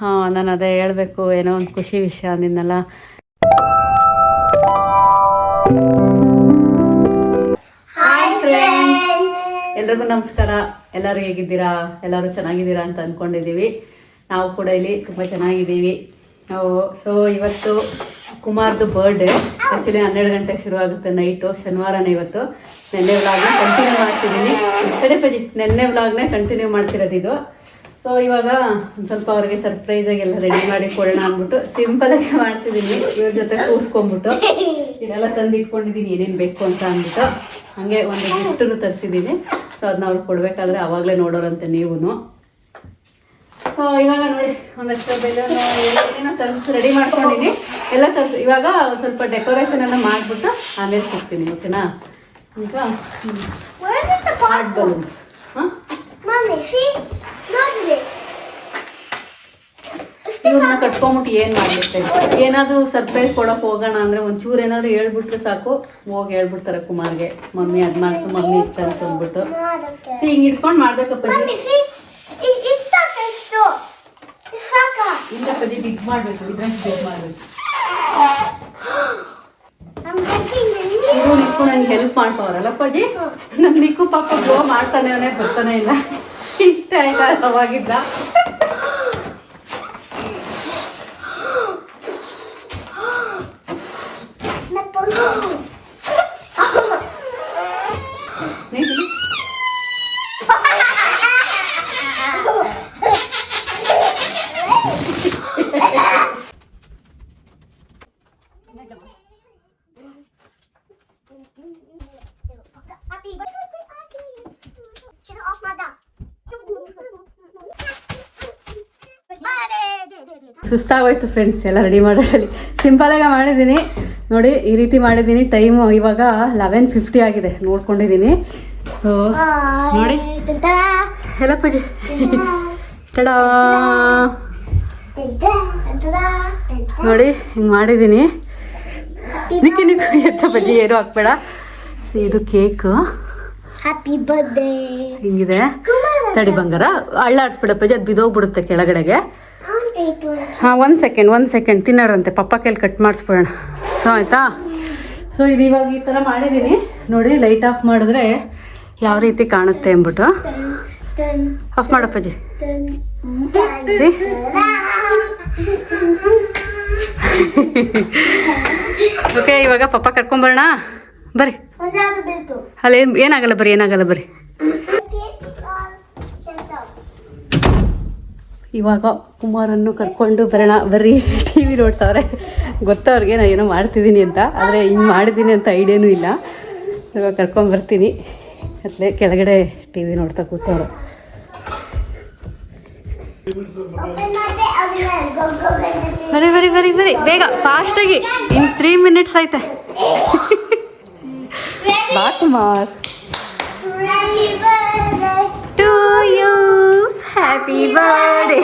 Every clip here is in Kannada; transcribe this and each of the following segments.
ಹಾಂ ನಾನು ಅದೇ ಹೇಳಬೇಕು ಏನೋ ಒಂದು ಖುಷಿ ವಿಷಯ ನಿನ್ನೆಲ್ಲ. ಎಲ್ರಿಗೂ ನಮಸ್ಕಾರ. ಎಲ್ಲರೂ ಹೇಗಿದ್ದೀರಾ? ಎಲ್ಲರೂ ಚೆನ್ನಾಗಿದ್ದೀರಾ ಅಂತ ಅಂದ್ಕೊಂಡಿದ್ದೀವಿ ನಾವು ಕೂಡ ಇಲ್ಲಿ ತುಂಬ ಚೆನ್ನಾಗಿದ್ದೀವಿ. ಸೊ ಇವತ್ತು ಕುಮಾರ್ದು ಬರ್ಡೇ ಆ್ಯಕ್ಚುಲಿ ಹನ್ನೆರಡು ಗಂಟೆಗೆ ಶುರು ಆಗುತ್ತೆ ನೈಟು ಶನಿವಾರನೇ ಇವತ್ತು. ನೆನ್ನೆ ವ್ಲಾಗ್ನ ಕಂಟಿನ್ಯೂ ಮಾಡ್ತಿದ್ದೀನಿ. ಕಡೆ ಪಜಿ, ನೆನ್ನೆ ವ್ಲಾಗ್ನೇ ಕಂಟಿನ್ಯೂ ಮಾಡ್ತಿರೋದು ಇದು. ಸೊ ಇವಾಗ ಒಂದು ಸ್ವಲ್ಪ ಅವ್ರಿಗೆ ಸರ್ಪ್ರೈಸಾಗಿ ಎಲ್ಲ ರೆಡಿ ಮಾಡಿ ಕೊಡೋಣ ಅಂದ್ಬಿಟ್ಟು ಸಿಂಪಲಾಗಿ ಮಾಡ್ತಿದ್ದೀನಿ. ಇವ್ರ ಜೊತೆ ಕೂರಿಸ್ಕೊಂಡ್ಬಿಟ್ಟು ಇದೆಲ್ಲ ತಂದು ಇಟ್ಕೊಂಡಿದ್ದೀನಿ ಏನೇನು ಬೇಕು ಅಂತ ಅಂದ್ಬಿಟ್ಟು. ಹಾಗೆ ಒಂದು ಗಿಫ್ಟನ್ನು ತರಿಸಿದ್ದೀನಿ. ಸೊ ಅದನ್ನ ಅವ್ರಿಗೆ ಕೊಡಬೇಕಾದ್ರೆ ಆವಾಗಲೇ ನೋಡೋರಂತೆ ನೀವು ಇವಾಗ ನೋಡಿ ಒಂದಷ್ಟು ಬೆಲೂನು ಏನೇನೋ ತರಿಸಿ ರೆಡಿ ಮಾಡ್ಕೊಂಡಿನಿ ಎಲ್ಲ ತರಿಸ್ ಇವಾಗ ಸ್ವಲ್ಪ ಡೆಕೋರೇಷನ್ ಎಲ್ಲ ಮಾಡಿಬಿಟ್ಟು ಆಮೇಲೆ ಸಿಗ್ತೀನಿ ಓಕೆನಾ ಈಗ ಹಾಟ್ ಬಲೂನ್ಸ್ ಹಾಂ? ಇವ್ರನ್ನ ಕಟ್ಕೊಂಬಿಟ್ಟು ಏನು ಮಾಡ್ಲಿಕ್ಕೆ? ಏನಾದರೂ ಸರ್ಪ್ರೈಸ್ ಕೊಡೋಕೆ ಹೋಗೋಣ ಅಂದರೆ ಒಂಚೂರು ಏನಾದರೂ ಹೇಳ್ಬಿಟ್ರೆ ಸಾಕು. ಹೋಗಿ ಹೇಳ್ಬಿಡ್ತಾರೆ ಕುಮಾರ್ಗೆ. ಮಮ್ಮಿ ಅದು ಮಾಡ್ತು ಮಮ್ಮಿ ಇತ್ತು ಅಂತ ಅಂದ್ಬಿಟ್ಟು ಸಿ ಹಿಂಗೆ ಇಟ್ಕೊಂಡು ಮಾಡ್ಬೇಕಪ್ಪ ಬಿಗ್ ಮಾಡಬೇಕು ಇದ್ರಂಗೆ ಬಿಗ್ ಮಾಡಬೇಕು. ಶಿವು ನಿಕ್ಕು ನಂಗೆ ಹೆಲ್ಪ್ ಮಾಡ್ತಾವ್ರಲ್ಲ ಅಪ್ಪಾಜಿ? ನಮ್ಮ ನಿಕ್ಕು ಪಾಪ ಗ್ರೋ ಮಾಡ್ತಾನೆ ಅವನೇ ಬರ್ತಾನೆ ಇಲ್ಲ. ಇಷ್ಟ ಆಯ್ತಾ ಅವಾಗಿದ್ದ. ಸುಸ್ತಾಗೋಯ್ತು ಫ್ರೆಂಡ್ಸ್ ಎಲ್ಲ ರೆಡಿ ಮಾಡೋದ್ರಲ್ಲಿ. ಸಿಂಪಲಾಗೆ ಮಾಡಿದ್ದೀನಿ. ನೋಡಿ ಈ ರೀತಿ ಮಾಡಿದ್ದೀನಿ. ಟೈಮು ಇವಾಗ ಲೆವೆನ್ ಫಿಫ್ಟಿ ಆಗಿದೆ. ನೋಡ್ಕೊಂಡಿದ್ದೀನಿ. ಸೊ ನೋಡಿ. ಎಲ್ಲ ಪೂಜೆ. ಟಡಾ ನೋಡಿ ಹಿಂಗೆ ಮಾಡಿದ್ದೀನಿ. ನಿಕ್ಕಿ ನಿಕ್ಕಿ ಎತ್ತ ಬಜ್ಜಿ ಏನು ಹಾಕ್ಬೇಡ. ಇದು ಕೇಕು ಹ್ಯಾಪಿ birthday. ಹಿಂಗಿದೆ. ತಡಿ ಬಂಗಾರ ಅಳ್ಳಾಡ್ಸ್ಬಿಡಪ್ಪಜ್ಜಿ ಅದು ಬಿದೋಗ್ಬಿಡುತ್ತೆ ಕೆಳಗಡೆಗೆ. ಹಾಂ ಒಂದು ಸೆಕೆಂಡ್ ಒಂದು ಸೆಕೆಂಡ್ ತಿನ್ನೋರಂತೆ ಪಪ್ಪ ಕೈಲಿ ಕಟ್ ಮಾಡಿಸ್ಬಿಡೋಣ. ಸೊ ಆಯಿತಾ? ಸೊ ಇದು ಇವಾಗ ಈ ಥರ ಮಾಡಿದ್ದೀನಿ ನೋಡಿ ಲೈಟ್ ಆಫ್ ಮಾಡಿದ್ರೆ ಯಾವ ರೀತಿ ಕಾಣುತ್ತೆ ಅಂದ್ಬಿಟ್ಟು. ಆಫ್ ಮಾಡಪ್ಪಾಜಿ? ಓಕೆ ಇವಾಗ ಪಪ್ಪ ಕರ್ಕೊಂಬರೋಣ ಬರ್ರಿ. ಅಲ್ಲ ಬೀಳ್ತು? ಅಲ್ಲಿ ಏನು ಏನಾಗಲ್ಲ ಬರ್ರಿ ಏನಾಗಲ್ಲ ಬರ್ರಿ. ಇವಾಗ ಕುಮಾರನ್ನು ಕರ್ಕೊಂಡು ಬರೋಣ. ಬರ್ರಿ ಟಿ ವಿ ನೋಡ್ತಾವ್ರೆ. ಗೊತ್ತವ್ರಿಗೆ ನಾನು ಏನೋ ಮಾಡ್ತಿದ್ದೀನಿ ಅಂತ. ಆದರೆ ಹಿಂಗೆ ಮಾಡಿದ್ದೀನಿ ಅಂತ ಐಡಿಯಾನೂ ಇಲ್ಲ. ಇವಾಗ ಕರ್ಕೊಂಬರ್ತೀನಿ ಅಲ್ಲೇ ಕೆಳಗಡೆ ಟಿ ವಿ ನೋಡ್ತಾ ಕೂತವ್ರು. ಬರೀ ಬರೀ ಬರೀ ಬರೀ. ಬೇಗ ಫಾಸ್ಟಾಗಿ ಇನ್ ತ್ರೀ ಮಿನಿಟ್ಸ್ ಐತೆ ಬಾ ಕುಮಾರ್ ಹ್ಯಾಪಿ ಬರ್ಡೇ.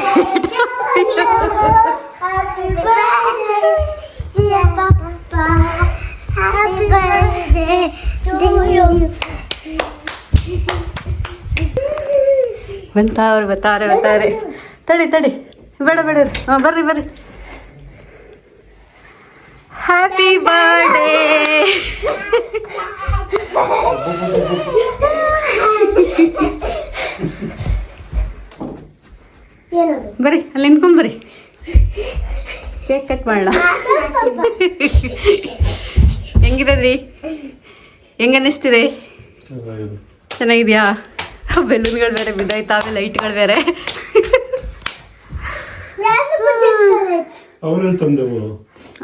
ಬಂತಾವ್ರೆ ಬತ್ತಾರೆ ಬತ್ತಾರೆ ತಡಿ ತಡಿ. ಬೇಡ ಬೇಡ ಹಾಂ ಬರ್ರಿ ಬರ್ರಿ. ಹ್ಯಾಪಿ ಬರ್ಡೇ ಬರ್ರಿ ಅಲ್ಲಿ ನಿಂತ್ಕೊಂಬರ್ರಿ ಕೇಕ್ ಕಟ್ ಮಾಡೋಣ ಹೆಂಗಿದೆ ರೀ? ಹೆಂಗ ಅನ್ನಿಸ್ತಿದೆ? ಚೆನ್ನಾಗಿದ್ಯಾ? ಬೆಲೂನ್ಗಳು ಬೇರೆ ಬಿದ್ದಾಯ್ತಾ ಲೈಟ್ಗಳು ಬೇರೆ.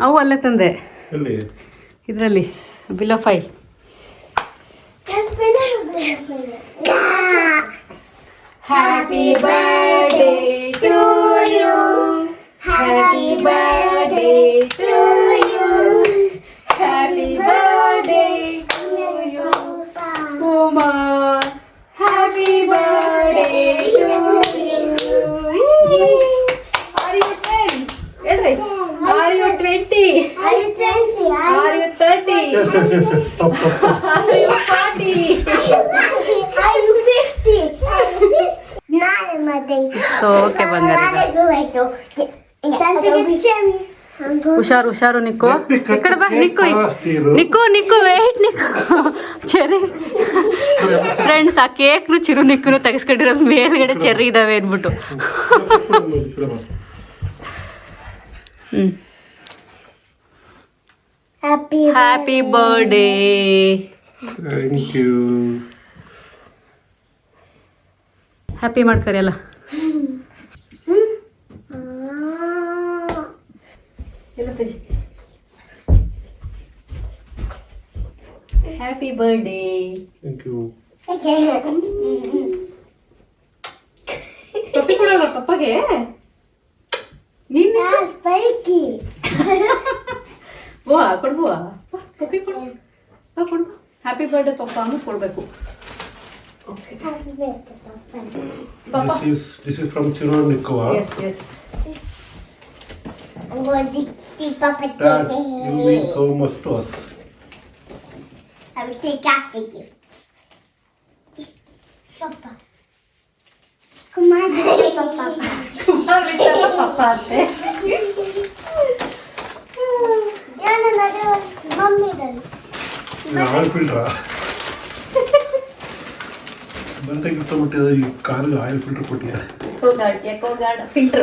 ಅವು ಅಲ್ಲೇ ತಂದೆ. ಇದರಲ್ಲಿ ಬಿಲೋ five happy birthday you. Happy birthday to you. Happy birthday to you. Mama, Happy birthday to you. Are you 10? Yes, Are you 20? Are you 20? Are you 30? Stop, stop, stop. So okay ಬಂಗಾರ ಹುಷಾರು ಹುಷಾರು ನಿಕ್ಕು. ಈ ಕಡೆ ಬಾ Nikku. Nikku Nikku wait Nikku. Cherry friends ಆ ಕೇಕ್ನು ಚಿರು ನಿಕ್ಕುನು ತೆಗೆಸ್ಕೊಂಡಿರೋದು ಮೇಲ್ಗಡೆ ಚೆರ್ರಿ ಇದಾವೆ ಅಂದ್ಬಿಟ್ಟು. ಹ್ಮ್. Happy happy birthday Thank you. Happy ಮಾಡ್ಕರಿ ಅಲ್ಲ. ಹ್ಯಾಪಿ ಬರ್ಡೇ ಥ್ಯಾಂಕ್ ಯು ಪಪ್ಪಿ ಕೊಡೋಣ ಪಪ್ಪಗೆ? ನೀನು ಸ್ಪೈಕಿ ಬೋ ಕೊಡು ಬುವಾ. ಬಾ, ಪಪ್ಪಿ ಕೊಡು. ಬಾ ಕೊಡು ಹ್ಯಾಪಿ ಬರ್ಡೇ ಪಪ್ಪ ಅಂದ್ಬಿಟ್ಟು ಕೊಡಬೇಕು. ಓಕೆ ಪಪ್ಪ. This is this is from Chiru and Nikova. Yes That you mean so much to us. I will take after you. Papa. Kumari sa papa. Kumari sa papa. Yan ang nagawa. Mummy dali. ഞാൻ ഫിൽട്ടറാ ഇന്നത്തെ കിട്ടാൻ പറ്റിയത് ഈ കാലിൽ ആയിൽ ഫിൽട്ടർ പൊട്ടിയാ ഫിൽട്ടർ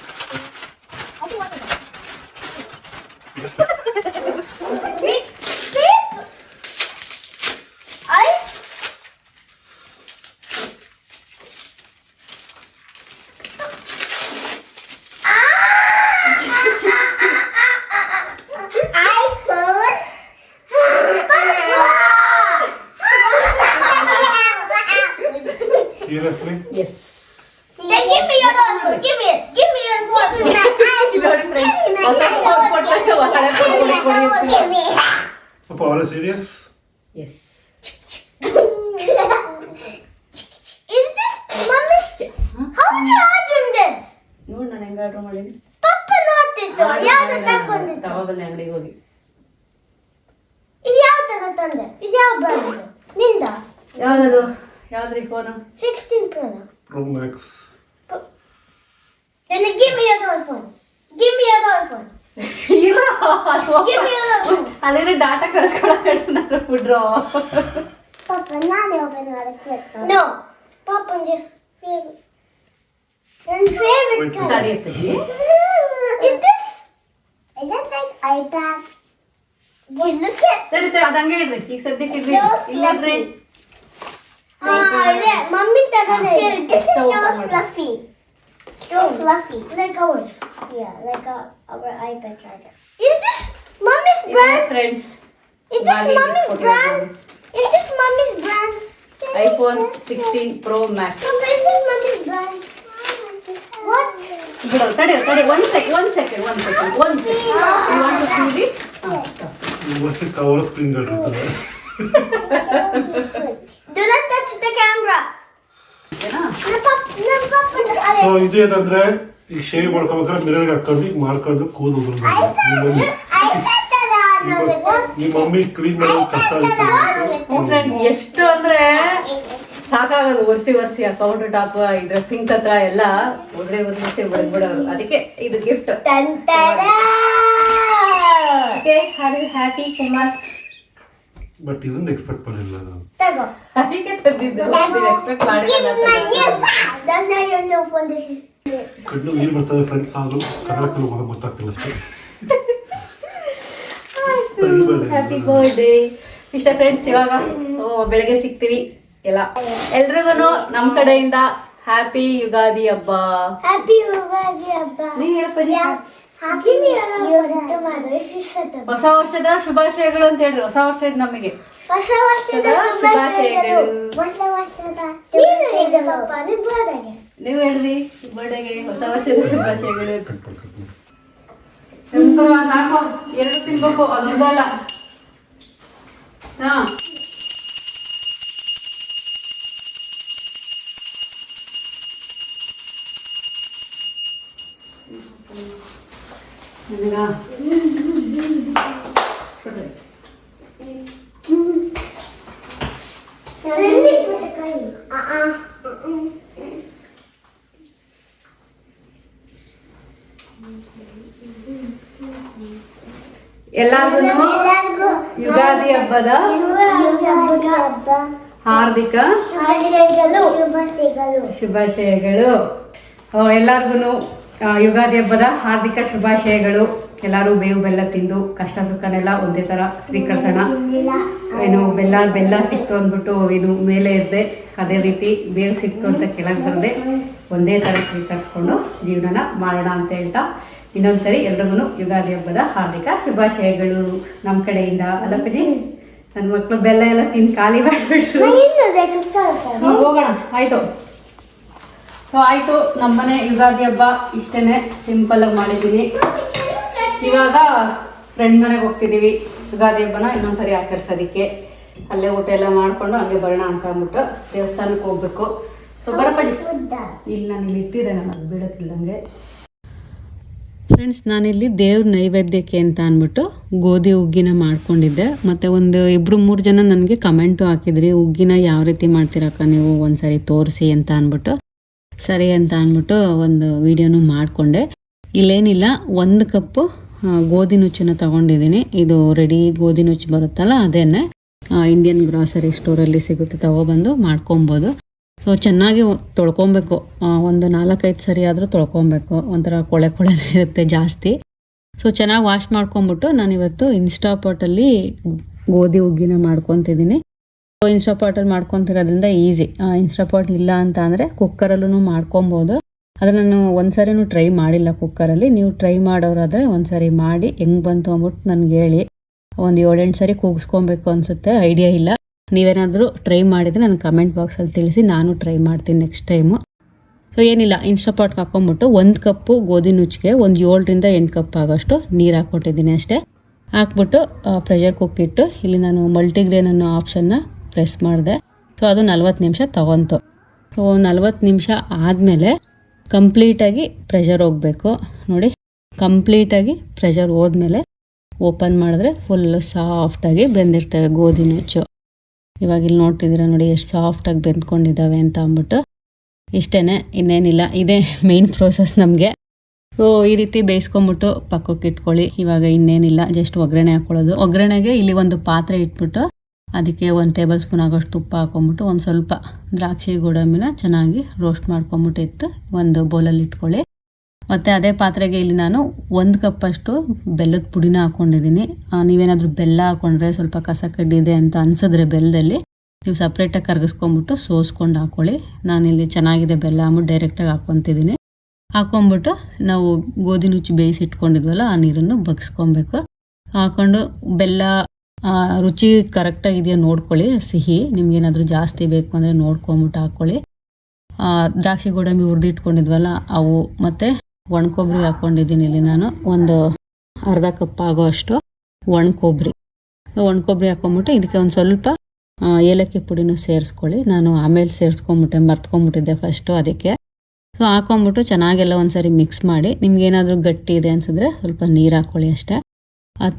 ಆರ್ಡರ್ ಮಾಡಿದ್ರಿ? ಪಪ್ಪ ಯಾವ್ದು ತಗೊಬಂದೆ ಅಂಗಡಿಗೆ ಹೋಗಿ. ಇದು ಯಾವ ತರ ತಂದೆ? ಇದು ಯಾವ ನಿಂದ? ಯಾವ್ದದು? ಯಾವ್ದ್ರಿ phone sixteen phone pro max Then give me your other phone. Give me your other phone. ಇರೋ Give me your other phone. ಅಲ್ಲಿರೋ ಡಾಟಾ ಕಳ್ಸ್ಕೊಳಕ್ಕೆ ನಾನು ಬಿಡ್ರೋ? ನಾನೇ open ಮಾಡಕ್ಕೆ just favorite. ನನ್ನ favorite Wait, color. ತಡೆಯುತ್ತೆ Is this? Is that like iPad? Boy, look at. ಸರಿ ಸರಿ ಅದು ಹಂಗೆ ಇಡ್ರಿ ಈಗ ಸದ್ಯಕ್ಕೆ ಇಡ್ರಿ So ಇಲ್ಲದ್ರಿ Ah, ಇದೆ ಮಮ್ಮಿ ತಗೊಂಡೆ This is So so fun. fluffy. So fluffy. Like ours. Yeah, like our, our iPad charger. Is this mommy's brand? Friends Is this Bali mommy's gift brand? Is this mommy's brand? Can you- iPhone sixteen pro max Papa, is this mommy's brand? What? ಬಿಡು ತಡೆ ತಡಿ ಒಂದ್ ಸೆಕ್ ಒಂದ್ ಸೆಕೆಂಡ್ ಒಂದು ಸೆಕೆಂಡ್ ಒಂದು second cover screen touch the camera. So ಇದು ಏನಂದ್ರೆ ಈಗ ಶೇವ್ ಮಾಡ್ಕೋಬೇಕಾದ್ರೆ ಮಿರರ್ಗೆ ಹಾಕೊಂಡು ಈಗ ಮಾಡ್ಕೊಂಡು ಕೂದಲು. ನಿಮ್ಮ ಮಮ್ಮಿ ನಿಮ್ಮ ಮಮ್ಮಿ ಕ್ಲೀನ್ ಮಾಡೋದು ಕಷ್ಟ ಆಗುತ್ತೆ. ಫ್ರೆಂಡ್ ಎಷ್ಟು ಅಂದ್ರೆ ಸಾಕಾಗೋದು ಒರೆಸಿ ಒರೆಸಿ ಆ ಕೌಂಟರ್ ಟಾಪ್ ಇದ್ರ ಸಿಂಕ್ ಹತ್ರ ಎಲ್ಲ ಒದ್ರೆ ಉದ್ರಿಸಿ ಬಿಡೋರು ಅದಕ್ಕೆ ಇದು ಗಿಫ್ಟ್ ಹ್ಯಾಪಿ ಕುಮಾರ್ ಬಟ್ ಇದನ್ನ ಎಕ್ಸ್ಪೆಕ್ಟ್ ಮಾಡಿಲ್ಲ ನಾನು. ತಗೋ. ಅದಕ್ಕೆ ತಂದಿದ್ದು. ಎಕ್ಸ್ಪೆಕ್ಟ್ ಮಾಡಿಲ್ಲ. ಕಣ್ಣು ನೀರು ಬರ್ತದೆ ಫ್ರೆಂಡ್ಸ್ ಆದ್ರೂ ಕರ್ನಾಟಕದಲ್ಲಿ ಹೋಗೋದು ಗೊತ್ತಾಗ್ತಿಲ್ಲ ಅಷ್ಟೇ. ಹ್ಯಾಪಿ ಬರ್ಡೇ ಇಷ್ಟ ಫ್ರೆಂಡ್ಸ್ ಇವಾಗ ಓ ಬೆಳಗ್ಗೆ ಸಿಗ್ತೀವಿ. ಎಲ್ಲ. ಎಲ್ರಿಗೂ ನಮ್ ಕಡೆಯಿಂದ ಹ್ಯಾಪಿ ಯುಗಾದಿ ಹಬ್ಬ. ಹ್ಯಾಪಿ ಯುಗಾದಿ ಹಬ್ಬ. ಹೊಸ ವರ್ಷದ ಶುಭಾಶಯಗಳು ಅಂತ ಹೇಳ್ರಿ. ಹೊಸ ವರ್ಷ ಇದು ನಮಗೆ. ಹೊಸ ವರ್ಷದ ಶುಭಾಶಯಗಳು. ಹೊಸ ವರ್ಷದ ನೀವು ಹೇಳ್ರಿ ಬರ್ಡೇಗೆ ಹೊಸ ವರ್ಷದ ಶುಭಾಶಯಗಳು. ಸಾಕು. ಎರಡು ತಿನ್ಬೇಕು ಅದೊಂದಲ್ಲ. ಹಾ. ಎಲ್ಲಾರ್ಗು ಎಲ್ಲರಿಗೂ ಯುಗಾದಿ ಹಬ್ಬದ ಯುಗಾದಿ ಹಬ್ಬ ಹಾರ್ದಿಕ ಶುಭಾಶಯಗಳು. ಶುಭಾಶಯಗಳು. ಶುಭಾಶಯಗಳು ಎಲ್ಲರಿಗೂ ಯುಗಾದಿ ಹಬ್ಬದ ಹಾರ್ದಿಕ ಶುಭಾಶಯಗಳು. ಎಲ್ಲರೂ ಬೇವು ಬೆಲ್ಲ ತಿಂದು ಕಷ್ಟ ಸುಖನೆಲ್ಲ ಒಂದೇ ಥರ ಸ್ವೀಕರಿಸೋಣ. ಏನು ಬೆಲ್ಲ ಬೆಲ್ಲ ಸಿಕ್ತು ಅಂದ್ಬಿಟ್ಟು ಏನು ಮೇಲೆ ಇದ್ದೆ ಅದೇ ರೀತಿ ಬೇವು ಸಿಕ್ತು ಅಂತ ಕೆಳಗೆ ಬರದೆ ಒಂದೇ ಥರ ಸ್ವೀಕರಿಸ್ಕೊಂಡು ಜೀವನನ ಮಾಡೋಣ ಅಂತ ಹೇಳ್ತಾ ಇನ್ನೊಂದ್ಸರಿ ಎಲ್ರಿಗೂ ಯುಗಾದಿ ಹಬ್ಬದ ಹಾರ್ದಿಕ ಶುಭಾಶಯಗಳು. ನಮ್ಮ ಕಡೆಯಿಂದ ಅಲ್ಲಪ್ಪಜಿ ನನ್ನ ಮಕ್ಕಳು ಬೆಲ್ಲ ಎಲ್ಲ ತಿಂದು ಖಾಲಿ ಮಾಡಿಬಿಟ್ರು. ಹೋಗೋಣ. ಆಯ್ತು. ಸೊ ಆಯ್ತು ನಮ್ಮನೆ ಯುಗಾದಿ ಹಬ್ಬ ಇಷ್ಟೇನೆ ಸಿಂಪಲ್ ಆಗಿ ಮಾಡಿದ್ದೀನಿ ಇವಾಗ ಫ್ರೆಂಡ್ ಮನೆಗೆ ಹೋಗ್ತಿದ್ದೀವಿ ಯುಗಾದಿ ಹಬ್ಬನ ಇನ್ನೊಂದ್ಸರಿ ಆಚರಿಸೋದಕ್ಕೆ. ಅಲ್ಲೇ ಊಟ ಎಲ್ಲ ಮಾಡ್ಕೊಂಡು ಹಂಗೆ ಬರೋಣ ಅಂತ ಅಂದ್ಬಿಟ್ಟು ದೇವಸ್ಥಾನಕ್ಕೆ ಹೋಗ್ಬೇಕು. ಸೊ ಬರಪ್ಪಾಜಿ ಇಲ್ಲಿ, ನಾನು ಇಲ್ಲಿ ಇಟ್ಟಿದ್ದೆ ನಾನು ಅದು ಬಿಡೋಕ್ಕಿಲ್ದಂಗೆ ಫ್ರೆಂಡ್ಸ್ ನಾನಿಲ್ಲಿ ದೇವ್ರ ನೈವೇದ್ಯಕ್ಕೆ ಅಂತ ಅಂದ್ಬಿಟ್ಟು ಗೋಧಿ ಉಗ್ಗಿನ ಮಾಡ್ಕೊಂಡಿದ್ದೆ. ಮತ್ತು ಒಂದು ಇಬ್ಬರು ಮೂರು ಜನ ನನಗೆ ಕಮೆಂಟು ಹಾಕಿದ್ರಿ, ಉಗ್ಗಿನ ಯಾವ ರೀತಿ ಮಾಡ್ತೀರಕ್ಕ ನೀವು ಒಂದ್ಸರಿ ತೋರಿಸಿ ಅಂತ ಅಂದ್ಬಿಟ್ಟು. ಸರಿ ಅಂತ ಅಂದ್ಬಿಟ್ಟು ಒಂದು ವಿಡಿಯೋನು ಮಾಡಿಕೊಂಡೆ. ಇಲ್ಲೇನಿಲ್ಲ, ಒಂದು ಕಪ್ಪು ಗೋಧಿ ನುಚ್ಚನ್ನ ತಗೊಂಡಿದ್ದೀನಿ. ಇದು ರೆಡಿ ಗೋಧಿ ನುಚ್ಚು ಬರುತ್ತಲ್ಲ ಅದೇನೆ ಇಂಡಿಯನ್ ಗ್ರಾಸರಿ ಸ್ಟೋರಲ್ಲಿ ಸಿಗುತ್ತೆ, ತಗೊಬಂದು ಮಾಡ್ಕೊಬೋದು. ಸೊ ಚೆನ್ನಾಗಿ ತೊಳ್ಕೊಬೇಕು. ಒಂದು ನಾಲ್ಕೈದು ಸರಿ ಆದರೂ ತೊಳ್ಕೊಬೇಕು. ಒಂಥರ ಕೊಳೆ ಕೊಳೆ ಇರುತ್ತೆ ಜಾಸ್ತಿ. ಸೊ ಚೆನ್ನಾಗಿ ವಾಶ್ ಮಾಡ್ಕೊಂಬಿಟ್ಟು ನಾನಿವತ್ತು ಇನ್ಸ್ಟಾಪಾಟಲ್ಲಿ ಗೋಧಿ ಹುಗ್ಗಿನ ಮಾಡ್ಕೊತಿದ್ದೀನಿ. ಸೊ ಇನ್ಸ್ಟಾಪಾಟಲ್ಲಿ ಮಾಡ್ಕೊತಿರೋದ್ರಿಂದ ಈಸಿ ಇನ್ಸ್ಟಾಪಾಟ್ ಇಲ್ಲ ಅಂತ ಅಂದರೆ ಕುಕ್ಕರಲ್ಲೂ ಮಾಡ್ಕೊಬೋದು. ಆದರೆ ನಾನು ಒಂದ್ಸರಿನೂ ಟ್ರೈ ಮಾಡಿಲ್ಲ ಕುಕ್ಕರಲ್ಲಿ ನೀವು ಟ್ರೈ ಮಾಡೋರಾದರೆ ಒಂದ್ಸರಿ ಮಾಡಿ, ಹೆಂಗೆ ಬಂತು ಅಂದ್ಬಿಟ್ಟು ನನಗೆ ಹೇಳಿ. ಒಂದು ಏಳೆಂಟು ಸರಿ ಕೂಗಿಸ್ಕೊಬೇಕು ಅನಿಸುತ್ತೆ ಐಡಿಯಾ ಇಲ್ಲ. ನೀವೇನಾದರೂ ಟ್ರೈ ಮಾಡಿದರೆ ನನ್ನ ಕಮೆಂಟ್ ಬಾಕ್ಸಲ್ಲಿ ತಿಳಿಸಿ ನಾನು ಟ್ರೈ ಮಾಡ್ತೀನಿ ನೆಕ್ಸ್ಟ್ ಟೈಮು ಸೊ ಏನಿಲ್ಲ ಇನ್ಸ್ಟಾಪಾಟ್ಗೆ ಹಾಕೊಂಬಿಟ್ಟು ಒಂದು ಕಪ್ಪು ಗೋಧಿ ನುಚ್ಚಿಗೆ ಒಂದು ಏಳರಿಂದ ಎಂಟು ಕಪ್ ಆಗೋಷ್ಟು ನೀರು ಹಾಕ್ಕೊಟ್ಟಿದ್ದೀನಿ ಅಷ್ಟೇ. ಹಾಕ್ಬಿಟ್ಟು ಪ್ರೆಷರ್ ಕುಕ್ ಇಟ್ಟು ಇಲ್ಲಿ ನಾನು ಮಲ್ಟಿಗ್ರೇನ್ ಅನ್ನೋ ಆಪ್ಷನ್ನ ಪ್ರೆಸ್ ಮಾಡಿದೆ. ಸೊ ಅದು ನಲ್ವತ್ತು ನಿಮಿಷ ತಗೊಂತು. ಸೊ ನಲ್ವತ್ತು ನಿಮಿಷ ಆದಮೇಲೆ ಕಂಪ್ಲೀಟಾಗಿ ಪ್ರೆಷರ್ ಹೋಗಬೇಕು. ನೋಡಿ ಕಂಪ್ಲೀಟಾಗಿ ಪ್ರೆಷರ್ ಹೋದ್ಮೇಲೆ ಓಪನ್ ಮಾಡಿದ್ರೆ ಫುಲ್ ಸಾಫ್ಟಾಗಿ ಬೆಂದಿರ್ತವೆ ಗೋಧಿ ನುಚ್ಚು. ಇವಾಗ ಇಲ್ಲಿ ನೋಡ್ತಿದ್ದೀರಾ ನೋಡಿ, ಎಷ್ಟು ಸಾಫ್ಟಾಗಿ ಬೆಂದ್ಕೊಂಡಿದ್ದಾವೆ ಅಂತ ಅಂದ್ಬಿಟ್ಟು. ಇಷ್ಟೇ ಇನ್ನೇನಿಲ್ಲ, ಇದೇ ಮೇನ್ ಪ್ರೋಸೆಸ್ ನಮಗೆ. ಸೊ ಈ ರೀತಿ ಬೇಯಿಸ್ಕೊಂಬಿಟ್ಟು ಪಕ್ಕಕ್ಕೆ ಇಟ್ಕೊಳ್ಳಿ. ಇವಾಗ ಇನ್ನೇನಿಲ್ಲ ಜಸ್ಟ್ ಒಗ್ಗರಣೆ ಹಾಕ್ಕೊಳ್ಳೋದು ಒಗ್ಗರಣೆಗೆ ಇಲ್ಲಿ ಒಂದು ಪಾತ್ರೆ ಇಟ್ಬಿಟ್ಟು ಅದಕ್ಕೆ ಒಂದು ಟೇಬಲ್ ಸ್ಪೂನ್ ಆಗೋಷ್ಟು ತುಪ್ಪ ಹಾಕೊಂಬಿಟ್ಟು ಒಂದು ಸ್ವಲ್ಪ ದ್ರಾಕ್ಷಿ ಗೋಡಂಬಿನ ಚೆನ್ನಾಗಿ ರೋಸ್ಟ್ ಮಾಡ್ಕೊಂಬಿಟ್ಟು ಇತ್ತು ಒಂದು ಬೌಲಲ್ಲಿ ಇಟ್ಕೊಳ್ಳಿ. ಮತ್ತು ಅದೇ ಪಾತ್ರೆಗೆ ಇಲ್ಲಿ ನಾನು ಒಂದು ಕಪ್ಪಷ್ಟು ಬೆಲ್ಲದ ಪುಡಿನ ಹಾಕ್ಕೊಂಡಿದ್ದೀನಿ ನೀವೇನಾದರೂ ಬೆಲ್ಲ ಹಾಕ್ಕೊಂಡ್ರೆ ಸ್ವಲ್ಪ ಕಸ ಕಡ್ಡಿದೆ ಅಂತ ಅನ್ಸಿದ್ರೆ ಬೆಲ್ಲದಲ್ಲಿ ನೀವು ಸಪ್ರೇಟಾಗಿ ಕರಗಿಸ್ಕೊಂಬಿಟ್ಟು ಸೋಸ್ಕೊಂಡು ಹಾಕ್ಕೊಳ್ಳಿ ನಾನಿಲ್ಲಿ ಚೆನ್ನಾಗಿದೆ ಬೆಲ್ಲ ಅಂದ್ಬಿಟ್ಟು ಡೈರೆಕ್ಟಾಗಿ ಹಾಕ್ಕೊತಿದ್ದೀನಿ. ಹಾಕ್ಕೊಂಬಿಟ್ಟು ನಾವು ಗೋಧಿ ನುಚ್ಚು ಬೇಯಿಸಿ ಇಟ್ಕೊಂಡಿದ್ವಲ್ಲ ಆ ನೀರನ್ನು ಬಗ್ಸ್ಕೊಬೇಕು. ಹಾಕ್ಕೊಂಡು ಬೆಲ್ಲ ರುಚಿ ಕರೆಕ್ಟಾಗಿದೆಯಾ ನೋಡ್ಕೊಳ್ಳಿ, ಸಿಹಿ, ನಿಮ್ಗೇನಾದರೂ ಜಾಸ್ತಿ ಬೇಕು ಅಂದರೆ ನೋಡ್ಕೊಂಬಿಟ್ಟು ಹಾಕ್ಕೊಳ್ಳಿ. ದ್ರಾಕ್ಷಿ ಗೋಡಂಬಿ ಹುರಿದಿಟ್ಕೊಂಡಿದ್ವಲ್ಲ ಅವು ಮತ್ತು ಒಣ ಕೊಬ್ಬರಿ ಹಾಕ್ಕೊಂಡಿದ್ದೀನಿ ಇಲ್ಲಿ ನಾನು. ಒಂದು ಅರ್ಧ ಕಪ್ ಆಗೋ ಅಷ್ಟು ಒಣ ಕೊಬ್ಬರಿ ಒಣ ಕೊಬ್ಬರಿ ಹಾಕ್ಕೊಂಬಿಟ್ಟು ಇದಕ್ಕೆ ಒಂದು ಸ್ವಲ್ಪ ಏಲಕ್ಕಿ ಪುಡಿನೂ ಸೇರಿಸ್ಕೊಳ್ಳಿ. ನಾನು ಆಮೇಲೆ ಸೇರಿಸ್ಕೊಂಬಿಟ್ಟೆ, ಮರ್ತ್ಕೊಂಬಿಟ್ಟಿದ್ದೆ ಫಸ್ಟು ಅದಕ್ಕೆ. ಸೊ ಹಾಕೊಂಬಿಟ್ಟು ಚೆನ್ನಾಗೆಲ್ಲ ಒಂದ್ಸರಿ ಮಿಕ್ಸ್ ಮಾಡಿ ನಿಮ್ಗೆ ಏನಾದರೂ ಗಟ್ಟಿ ಇದೆ ಅನಿಸಿದ್ರೆ ಸ್ವಲ್ಪ ನೀರು ಹಾಕ್ಕೊಳ್ಳಿ ಅಷ್ಟೇ.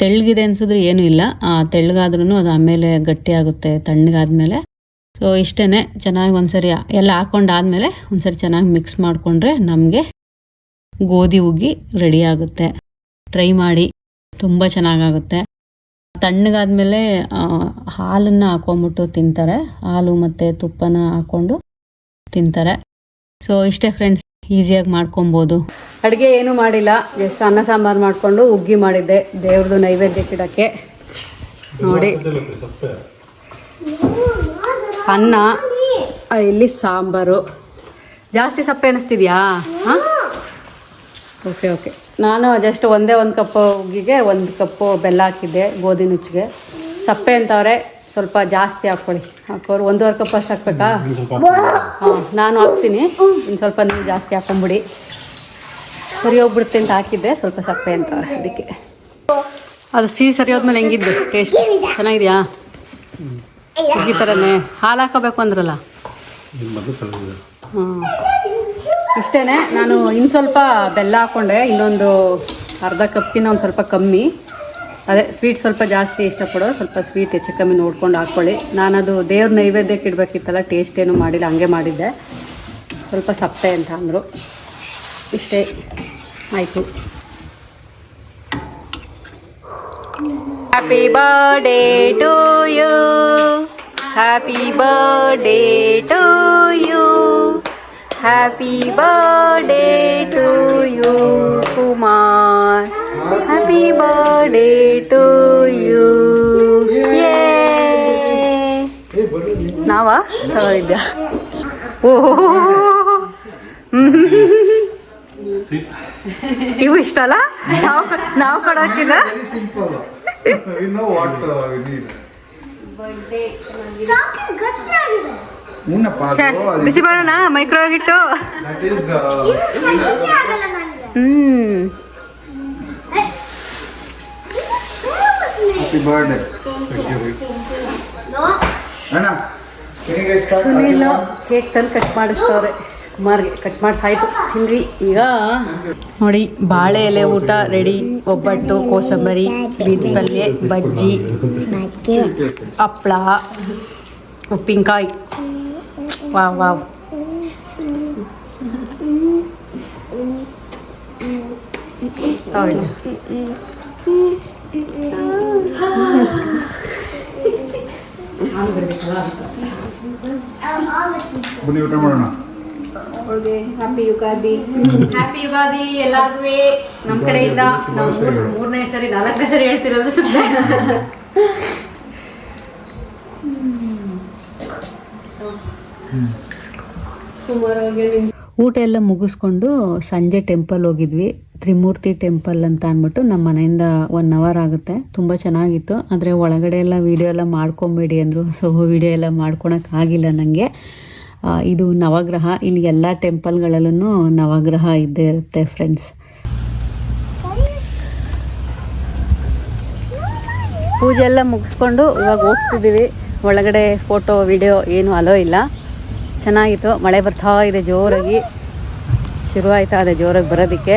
ತೆಳ್ಳಗಿದೆ ಅನ್ಸಿದ್ರೆ ಏನೂ ಇಲ್ಲ. ತೆಳ್ಳಗಾದ್ರೂ ಅದು ಆಮೇಲೆ ಗಟ್ಟಿ ಆಗುತ್ತೆ ತಣ್ಣಗಾದ್ಮೇಲೆ. ಸೊ ಇಷ್ಟೇ ಚೆನ್ನಾಗಿ ಒಂದ್ಸರಿ ಎಲ್ಲ ಹಾಕೊಂಡಾದ್ಮೇಲೆ ಒಂದ್ಸರಿ ಚೆನ್ನಾಗಿ ಮಿಕ್ಸ್ ಮಾಡಿಕೊಂಡ್ರೆ ನಮಗೆ ಗೋಧಿ ಉಗ್ಗಿ ರೆಡಿ ಆಗುತ್ತೆ. ಟ್ರೈ ಮಾಡಿ. ತುಂಬ ಚೆನ್ನಾಗಾಗುತ್ತೆ. ತಣ್ಣಗಾದ್ಮೇಲೆ ಆ, ಹಾಲನ್ನು ಹಾಕೊಂಬಿಟ್ಟು ತಿಂತಾರೆ. ಹಾಲು ಮತ್ತು ತುಪ್ಪನ ಹಾಕ್ಕೊಂಡು ತಿಂತಾರೆ. ಸೊ ಇಷ್ಟೇ ಫ್ರೆಂಡ್ಸ್ ಈಸಿಯಾಗಿ ಮಾಡ್ಕೊಬೋದು. ಅಡುಗೆ ಏನೂ ಮಾಡಿಲ್ಲ. ಜಸ್ಟ್ ಅನ್ನ ಸಾಂಬಾರು ಮಾಡಿಕೊಂಡು ಹುಗ್ಗಿ ಮಾಡಿದ್ದೆ. ದೇವ್ರದ್ದು ನೈವೇದ್ಯಕ್ಕೆ ಇಡೋಕ್ಕೆ. ನೋಡಿ. ಅನ್ನ ಇಲ್ಲಿ ಸಾಂಬಾರು. ಜಾಸ್ತಿ ಸಪ್ಪೆ ಅನ್ನಿಸ್ತಿದ್ಯಾ ಹಾಂ? Okay okay. ನಾನು ಜಸ್ಟ್ ಒಂದೇ ಒಂದು ಕಪ್ಪು ಉಗ್ಗಿಗೆ ಒಂದು ಕಪ್ಪು ಬೆಲ್ಲ ಹಾಕಿದ್ದೆ, ಗೋಧಿ ನುಚ್ಚಿಗೆ. ಸಪ್ಪೆ ಅಂತವ್ರೆ ಸ್ವಲ್ಪ ಜಾಸ್ತಿ ಹಾಕ್ಕೊಳ್ಳಿ. ಹಾಕೋರು ಒಂದೂವರೆ ಕಪ್ ಅಷ್ಟು ಹಾಕ್ಬೇಕಾ? ಹಾಂ ನಾನು ಹಾಕ್ತೀನಿ. ಇನ್ನು ಸ್ವಲ್ಪ ನೀರು ಜಾಸ್ತಿ ಹಾಕೊಂಬಿಡಿ ಸರಿ ಹೋಗ್ಬಿಡುತ್ತೆ ಅಂತ ಹಾಕಿದ್ದೆ ಸ್ವಲ್ಪ ಸಪ್ಪೆ ಅಂತ ಅದಕ್ಕೆ. ಅದು ಸಿಹಿ ಸರಿ ಹೋದ್ಮೇಲೆ ಹೆಂಗಿದ್ದು? ಟೇಸ್ಟ್ ಚೆನ್ನಾಗಿದೆಯಾ? ಈ ಥರನೇ ಹಾಲು ಹಾಕೋಬೇಕು ಅಂದ್ರಲ್ಲ? ಹ್ಞೂ ಇಷ್ಟೇ ನಾನು ಇನ್ನು ಸ್ವಲ್ಪ ಬೆಲ್ಲ ಹಾಕ್ಕೊಂಡೆ. ಇನ್ನೊಂದು ಅರ್ಧ ಕಪ್ಗಿನ ಒಂದು ಸ್ವಲ್ಪ ಕಮ್ಮಿ. ಅದೇ ಸ್ವೀಟ್ ಸ್ವಲ್ಪ ಜಾಸ್ತಿ ಇಷ್ಟಪಡೋರು ಸ್ವಲ್ಪ ಸ್ವೀಟ್ ಹೆಚ್ಚು ಕಮ್ಮಿ ನೋಡ್ಕೊಂಡು ಹಾಕ್ಕೊಳ್ಳಿ. ನಾನದು ದೇವ್ರ ನೈವೇದ್ಯಕ್ಕೆ ಇಡಬೇಕಿತ್ತಲ್ಲ ಟೇಸ್ಟ್ ಏನು ಮಾಡಿಲ್ಲ, ಹಂಗೆ ಮಾಡಿದ್ದೆ. ಸ್ವಲ್ಪ ಸಪ್ಪೆ ಅಂತ ಅಂದರು. ಇಷ್ಟೇ, ಆಯಿತು. Happy birthday to you happy birthday to you happy birthday to you Kumar happy birthday to you ನಾವಾ? ತಗೊಂಡಿದ್ಯಾ ಓಹೋ ಇವು ಇಷ್ಟ ಅಲ್ಲ ನಾವು ನಾವು ಕೊಡೋಕ್ಕಿಲ್ಲ? ಬಿಸಿ simple. we know what birthday. No ಅಣ್ಣ? ಸುನೀಲ್ ಕೇಕ್ ತಂದು ಕಟ್ ಮಾಡಿಸ್ತವ್ರೆ. ಕುಮಾರ್ಗೆ ಕಟ್ ಮಾಡಿಸಾಯ್ತು ತಿನ್ರಿ. ಈಗ ನೋಡಿ ಬಾಳೆ ಎಲೆ ಊಟ ರೆಡಿ ಒಬ್ಬಟ್ಟು ಕೋಸಂಬರಿ ಬೀನ್ಸ್ ಪಲ್ಯ ಬಜ್ಜಿ ಹಪ್ಳ ಉಪ್ಪಿನಕಾಯಿ. Wow wow. ಹೌದು ಬನ್ನಿ ಊಟ ಮಾಡೋಣ. ಹ್ಯಾಪಿ ಯುಗಾದಿ. ಹ್ಯಾಪಿ ಯುಗಾದಿ ಎಲ್ಲರಿಗೂ ನಮ್ಮ ಕಡೆಯಿಂದ ನಾವು ಮೂರ್ ಮೂರನೇ ಸರಿ ನಾಲ್ಕನೇ ಸರಿ ಹೇಳ್ತಿರೋದು ಸುಮ್ಮನೆ ಊಟ ಎಲ್ಲ ಮುಗಿಸ್ಕೊಂಡು ಸಂಜೆ ಟೆಂಪಲ್ ಹೋಗಿದ್ವಿ. ತ್ರಿಮೂರ್ತಿ ಟೆಂಪಲ್ ಅಂತ ಅಂದ್ಬಿಟ್ಟು ನಮ್ಮ ಮನೆಯಿಂದ ಒನ್ ಅವರ್ ಆಗುತ್ತೆ. ತುಂಬ ಚೆನ್ನಾಗಿತ್ತು. ಆದರೆ ಒಳಗಡೆ ಎಲ್ಲ ವೀಡಿಯೋ ಎಲ್ಲ ಮಾಡ್ಕೊಬೇಡಿ ಅಂದರು. ಸೊ ವೀಡಿಯೋ ಎಲ್ಲ ಮಾಡ್ಕೊಳಕ್ಕಾಗಿಲ್ಲ ನನಗೆ ಇದು ನವಗ್ರಹ. ಇಲ್ಲಿ ಎಲ್ಲ ಟೆಂಪಲ್ಗಳಲ್ಲೂ ನವಗ್ರಹ ಇದ್ದೇ ಇರುತ್ತೆ ಫ್ರೆಂಡ್ಸ್ ಪೂಜೆ ಎಲ್ಲ ಮುಗಿಸ್ಕೊಂಡು ಇವಾಗ ಹೋಗ್ತಿದ್ದೀವಿ. ಒಳಗಡೆ ಫೋಟೋ ವಿಡಿಯೋ ಏನು ಅಲೋ ಇಲ್ಲ. ಚೆನ್ನಾಗಿತ್ತು. ಮಳೆ ಬರ್ತಾ ಇದೆ ಜೋರಾಗಿ. ಶುರುವಾಯ್ತಾ ಇದೆ ಜೋರಾಗಿ ಬರೋದಕ್ಕೆ.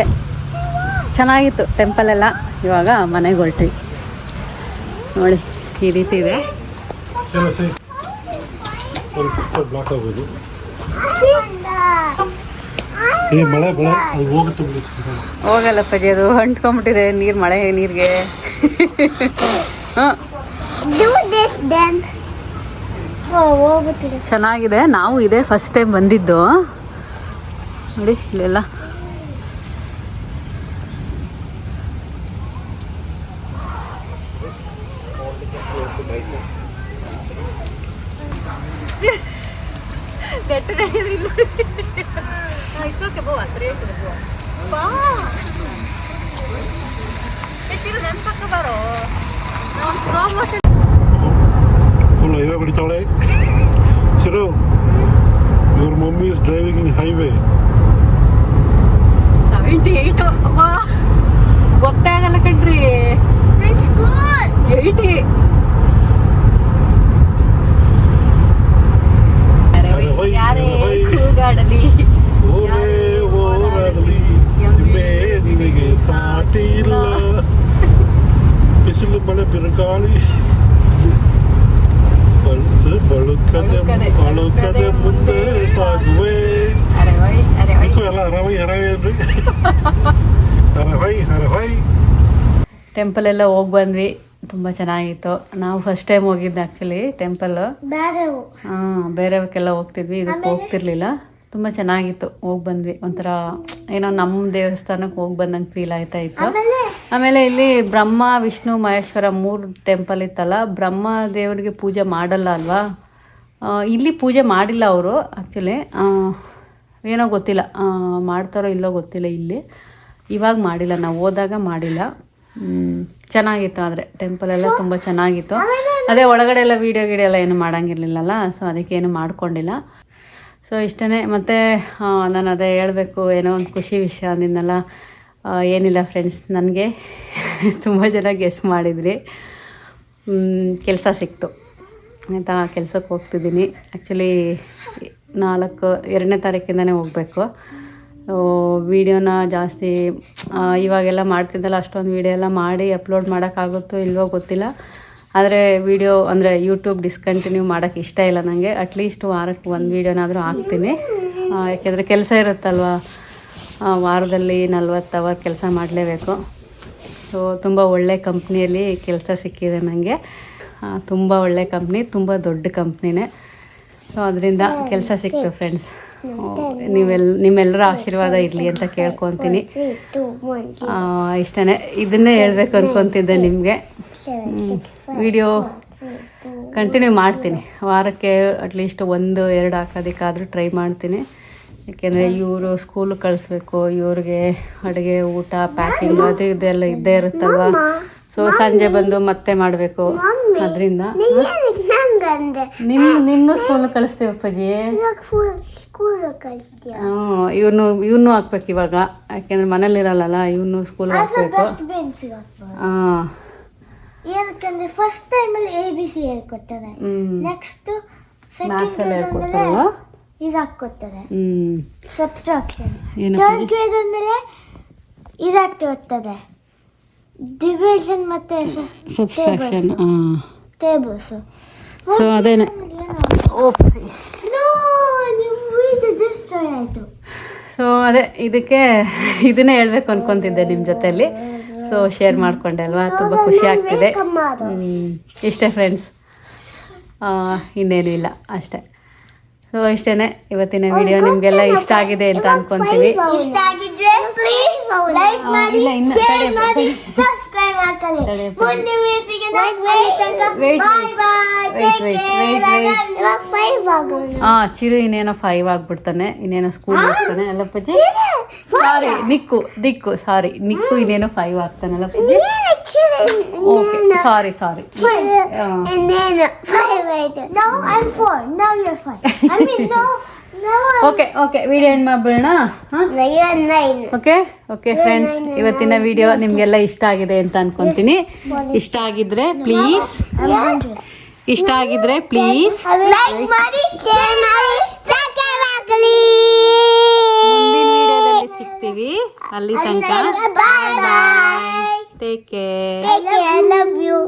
ಚೆನ್ನಾಗಿತ್ತು ಟೆಂಪಲ್ ಎಲ್ಲ. ಇವಾಗ ಮನೆಗೆ ಹೊಲ್ಟ್ರಿ ನೋಡಿ ಈ ರೀತಿ ಇದೆ. ಹೋಗಲ್ಲ ಪಜಿ ಅದು ಅಂಟ್ಕೊಂಬಿಟ್ಟಿದೆ ನೀರು ಮಳೆ ನೀರಿಗೆ. ಚೆನ್ನಾಗಿದೆ. ನಾವು ಇದೇ ಫಸ್ಟ್ ಟೈಮ್ ಬಂದಿದ್ದು. ನೋಡಿ ಇಲ್ಲೆಲ್ಲ. ಫುಲ್ ಹೈವೇ ಬಿಡ್ತಾಳೆ ಸಿರು ಇವ್ರ mummy is driving in highway seventy eight ಗೊತ್ತೇ ಗೊತ್ತಾಗಲ್ಲ ಕಣ್ರಿ ನನ್ನ ಸ್ಕೂಲ್ ಏಯ್ಟಿ ಯಾರೇ ಕೂಗಾಡಲಿ ಓರೇ ಓರಾಡಲಿ ನಿಮ್ಮೇ ನಿನಗೆ ಸಾಟಿ ಇಲ್ಲ ಬಿಸಿಲು ಮಳೆ ಬಿರುಗಾಳಿ. ಬಳಸು ಬಳುಕದೆ ಬಳುಕದೆ, ಮುಂದೆ ಸಾಗುವೆ. ಎಲ್ಲ ಹರವೈ ಹರವೈ ಅನ್ರಿ ಹರವೈ ಹರವೈ ಟೆಂಪಲ್ ಎಲ್ಲ ಹೋಗಿ ಬಂದ್ವಿ. ತುಂಬ ಚೆನ್ನಾಗಿತ್ತು. ನಾವು ಫಸ್ಟ್ ಟೈಮ್ ಹೋಗಿದ್ದು ಆ್ಯಕ್ಚುಲಿ ಟೆಂಪಲ್ ಹಾಂ ಬೇರೆಯವಕ್ಕೆಲ್ಲ ಹೋಗ್ತಿದ್ವಿ. ಇದಕ್ಕೆ ಹೋಗ್ತಿರ್ಲಿಲ್ಲ. ತುಂಬ ಚೆನ್ನಾಗಿತ್ತು. ಹೋಗಿ ಬಂದ್ವಿ. ಒಂಥರ ಏನೋ ನಮ್ಮ ದೇವಸ್ಥಾನಕ್ಕೆ ಹೋಗಿ ಬಂದಂಗೆ ಫೀಲ್ ಆಯ್ತಾ ಇತ್ತು. ಆಮೇಲೆ? ಇಲ್ಲಿ ಬ್ರಹ್ಮ ವಿಷ್ಣು ಮಹೇಶ್ವರ ಮೂರು ಟೆಂಪಲ್ ಇತ್ತಲ್ಲ ಬ್ರಹ್ಮ ದೇವರಿಗೆ ಪೂಜೆ ಮಾಡಲ್ಲ ಅಲ್ವಾ? ಇಲ್ಲಿ ಪೂಜೆ ಮಾಡಿಲ್ಲ ಅವರು ಆ್ಯಕ್ಚುಲಿ ಏನೋ ಗೊತ್ತಿಲ್ಲ. ಮಾಡ್ತಾರೋ ಇಲ್ಲೋ ಗೊತ್ತಿಲ್ಲ ಇಲ್ಲಿ. ಇವಾಗ ಮಾಡಿಲ್ಲ. ನಾವು ಹೋದಾಗ ಮಾಡಿಲ್ಲ. ಚೆನ್ನಾಗಿತ್ತು ಆದರೆ ಟೆಂಪಲ್ ಎಲ್ಲ ತುಂಬ ಚೆನ್ನಾಗಿತ್ತು. ಅದೇ ಒಳಗಡೆ ಎಲ್ಲ ವೀಡಿಯೋ ಗೀಡಿಯೋ ಎಲ್ಲ ಏನು ಮಾಡೋಂಗಿರ್ಲಿಲ್ಲಲ್ಲ ಸೊ ಅದಕ್ಕೆ ಏನು ಮಾಡ್ಕೊಂಡಿಲ್ಲ. ಸೊ ಇಷ್ಟೇ ಮತ್ತು ನಾನು ಅದೇ ಹೇಳಬೇಕು. ಏನೋ ಒಂದು ಖುಷಿ ವಿಷಯ ನಿನ್ನೆಲ್ಲ ಏನಿಲ್ಲ ಫ್ರೆಂಡ್ಸ್ ನನಗೆ. ತುಂಬ ಜನ ಗೆಸ್ ಮಾಡಿದ್ರಿ. ಕೆಲಸ ಸಿಕ್ತು. ಆಯಿತಾ? ಕೆಲಸಕ್ಕೆ ಹೋಗ್ತಿದ್ದೀನಿ. ಆ್ಯಕ್ಚುಲಿ ನಾಲ್ಕು, ಎರಡನೇ ತಾರೀಕಿಂದನೇ ಹೋಗಬೇಕು. ವೀಡಿಯೋನ ಜಾಸ್ತಿ ಇವಾಗೆಲ್ಲ ಮಾಡ್ತಿದ್ದಲ್ಲ, ಅಷ್ಟೊಂದು ವೀಡಿಯೋ ಎಲ್ಲ ಮಾಡಿ ಅಪ್ಲೋಡ್ ಮಾಡೋಕ್ಕಾಗುತ್ತೋ ಇಲ್ವೋ ಗೊತ್ತಿಲ್ಲ. ಆದರೆ ವಿಡಿಯೋ ಅಂದರೆ ಯೂಟ್ಯೂಬ್ ಡಿಸ್ಕಂಟಿನ್ಯೂ ಮಾಡೋಕ್ಕೆ ಇಷ್ಟ ಇಲ್ಲ ನನಗೆ ಅಟ್ಲೀಸ್ಟ್ ವಾರಕ್ಕೆ ಒಂದು ವೀಡಿಯೋನಾದರೂ ಹಾಕ್ತೀನಿ. ಯಾಕೆಂದರೆ ಕೆಲಸ ಇರುತ್ತಲ್ವ? ವಾರದಲ್ಲಿ ನಲ್ವತ್ತು ಅವರ್ ಕೆಲಸ ಮಾಡಲೇಬೇಕು. ಸೊ ತುಂಬ ಒಳ್ಳೆ ಕಂಪ್ನಿಯಲ್ಲಿ ಕೆಲಸ ಸಿಕ್ಕಿದೆ ನನಗೆ ತುಂಬ ಒಳ್ಳೆ ಕಂಪ್ನಿ ತುಂಬ ದೊಡ್ಡ ಕಂಪ್ನಿನೇ ಸೊ ಅದರಿಂದ ಕೆಲಸ ಸಿಕ್ತು ಫ್ರೆಂಡ್ಸ್ ನೀವೆಲ್ ನಿಮ್ಮೆಲ್ಲರ ಆಶೀರ್ವಾದ ಇರಲಿ ಅಂತ ಕೇಳ್ಕೊತೀನಿ. Three, two, one, ಇಷ್ಟೇ ಇದನ್ನೇ ಹೇಳ್ಬೇಕು ಅನ್ಕೊತಿದ್ದೆ ನಿಮಗೆ. ವಿಡಿಯೋ ಕಂಟಿನ್ಯೂ ಮಾಡ್ತೀನಿ. ವಾರಕ್ಕೆ ಅಟ್ಲೀಸ್ಟ್ ಒಂದು ಎರಡು ಹಾಕೋದಕ್ಕಾದರೂ ಟ್ರೈ ಮಾಡ್ತೀನಿ. ಯಾಕೆಂದರೆ ಇವರು ಸ್ಕೂಲ್ ಕಳಿಸ್ಬೇಕು ಇವ್ರಿಗೆ ಅಡುಗೆ ಊಟ ಪ್ಯಾಕಿಂಗ್ ಅದು ಇದೆಲ್ಲ ಇದ್ದೇ ಇರುತ್ತಲ್ವ? ಸೊ ಸಂಜೆ ಬಂದು ಮತ್ತೆ ಮಾಡಬೇಕು. ಅದರಿಂದ ನಿನ್ನ ನಿನ್ನ ಸ್ಕೂಲ್ ಕಳಿಸ್ತೀವಿ ಅಪ್ಪಾಜಿ. ಹ್ಞೂ ಇವನು ಇವನು ಹಾಕ್ಬೇಕು ಇವಾಗ. ಯಾಕೆಂದ್ರೆ ಮನೇಲಿ ಇರಲ್ಲಲ್ಲ ಇವನು ಸ್ಕೂಲ್ ಹಾಕ್ಬೇಕು. ಹಾಂ. ಏನಕ್ಕಂದ್ರೆ ಫಸ್ಟ್ ಟೈಮಲ್ಲಿ ಎ ಬಿ ಸಿ ಹೇಳ್ಕೊಡ್ತಾರೆ. ನೆಕ್ಸ್ಟ್ ಸೆಕೆಂಡ್ ಹೇಳ್ಕೊಡ್ತಾರಲ್ವ? ಇದು ಹಾಕ್ಕೊಡ್ತಾರೆ ಸಬ್ಸ್ಟ್ರಾಕ್ಷನ್ ಥರ್ಡ್ ಗ್ರೇಡ್ ಆದ್ಮೇಲೆ ಇದಾಗ್ತಾ ಹೋಗ್ತದೆ. ಡಿವಿಷನ್ ಮತ್ತೆ ಸಬ್ಸ್ಟ್ರಾಕ್ಷನ್ ಟೇಬಲ್ಸ್ ಸೊ ಅದೇನೆ. ಓಪ್ಸಿ. ಸೊ ಅದೇ ಇದಕ್ಕೆ ಇದನ್ನೇ ಹೇಳ್ಬೇಕು ಅನ್ಕೊಂತಿದ್ದೆ ನಿಮ್ಮ ಜೊತೆಯಲ್ಲಿ. ಸೊ ಶೇರ್ ಮಾಡಿಕೊಂಡೆ ಅಲ್ವಾ? ತುಂಬ ಖುಷಿ ಆಗ್ತಿದೆ. ಇಷ್ಟೇ ಫ್ರೆಂಡ್ಸ್ ಇನ್ನೇನು ಇಲ್ಲ. ಅಷ್ಟೇ. ಸೊ ಇಷ್ಟೇ ಇವತ್ತಿನ ವಿಡಿಯೋ ನಿಮಗೆಲ್ಲ ಇಷ್ಟ ಆಗಿದೆ ಅಂತ ಅನ್ಕೊಂತೀವಿ. ಇಷ್ಟ ಆಗಿದ್ರೆ ಪ್ಲೀಸ್ ಲೈಕ್ ಮಾಡಿ ಇಲ್ಲ, ಇನ್ನು ಶೇರ್ ತಡೆ, ಮಾಡಿ. ಸಬ್ಸ್ಕ್ರೈಬ್ ಮಾಡ್ಕೊಳ್ಳಿ ಮುಂದೆ ಮ್ಯೂಸಿಕ್ ಫೈವ್ ಆಗೋಣ. ಹಾಂ ಚಿರು ಇನ್ನೇನೋ ಫೈವ್ ಆಗ್ಬಿಡ್ತಾನೆ. ಇನ್ನೇನೋ ಸ್ಕೂಲ್ ಹೋಗ್ತಾನೆ. ಅಲ್ಲ ಪಜ್ಜಿ ಸಾರಿ ನಿಕ್ಕು ದಿಕ್ಕು ಸಾರಿ ನಿಕ್ಕು ಇನ್ನೇನೋ ಫೈವ್ ಆಗ್ತಾನಲ್ಲ ಪಜ್ಜಿ Okay. Sorry, sorry. Okay okay video ಏನು ಮಾಡ್ಬಿಡೋಣ? ಓಕೆ ಓಕೆ ಫ್ರೆಂಡ್ಸ್ ಇವತ್ತಿನ ವಿಡಿಯೋ ನಿಮಗೆಲ್ಲ ಇಷ್ಟ ಆಗಿದೆ ಅಂತ ಅನ್ಕೊಂತೀನಿ. ಇಷ್ಟ ಆಗಿದ್ರೆ ಪ್ಲೀಸ್ ಇಷ್ಟ ಆಗಿದ್ರೆ ಪ್ಲೀಸ್ ಲೈಕ್ ಮಾಡಿ ಶೇರ್ ಮಾಡಿ Alisik TV, Ali Santa. Bye bye. Take care. Take care. I love you.